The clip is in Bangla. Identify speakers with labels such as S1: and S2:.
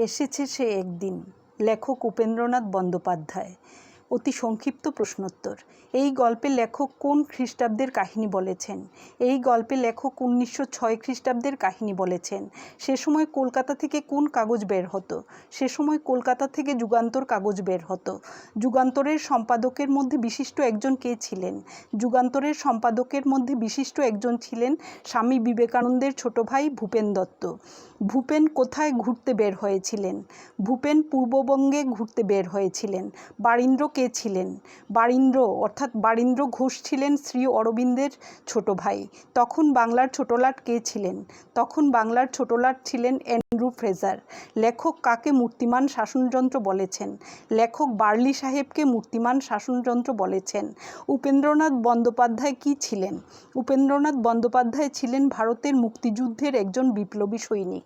S1: এসেছে সে একদিন। লেখক উপেন্দ্রনাথ বন্দ্যোপাধ্যায়। অতি সংক্ষিপ্ত প্রশ্নোত্তর। এই গল্পে লেখক কোন খ্রিস্টাব্দের কাহিনী বলেছেন? এই গল্পে লেখক উনিশশো ছয় খ্রিস্টাব্দের কাহিনী বলেছেন। সে সময় কলকাতা থেকে কোন কাগজ বের হতো? সে সময় কলকাতা থেকে যুগান্তর কাগজ বের হতো। যুগান্তরের সম্পাদকের মধ্যে বিশিষ্ট একজন কে ছিলেন? যুগান্তরের সম্পাদকের মধ্যে বিশিষ্ট একজন ছিলেন স্বামী বিবেকানন্দের ছোট ভাই ভূপেন দত্ত। ভূপেন কোথায় ঘুরতে বের হয়েছিলেন? ভূপেন পূর্ববঙ্গে ঘুরতে বের হয়েছিলেন। বারীন্দ্র কে ছিলেন? বারীন্দ্র, অর্থাৎ বারীন্দ্র ঘোষ ছিলেন শ্রী অরবিন্দের ছোট ভাই। তখন বাংলার ছোটলাট কে ছিলেন? তখন বাংলার ছোটলাট ছিলেন অ্যান্ড্রু ফ্রেজার। লেখক কাকে মূর্তিমান শাসনযন্ত্র বলেছেন? লেখক বার্লি সাহেবকে মূর্তিমান শাসনযন্ত্র বলেছেন। উপেন্দ্রনাথ বন্দ্যোপাধ্যায় কি ছিলেন? উপেন্দ্রনাথ বন্দ্যোপাধ্যায় ছিলেন ভারতের মুক্তিযুদ্ধের একজন বিপ্লবী সৈনিক।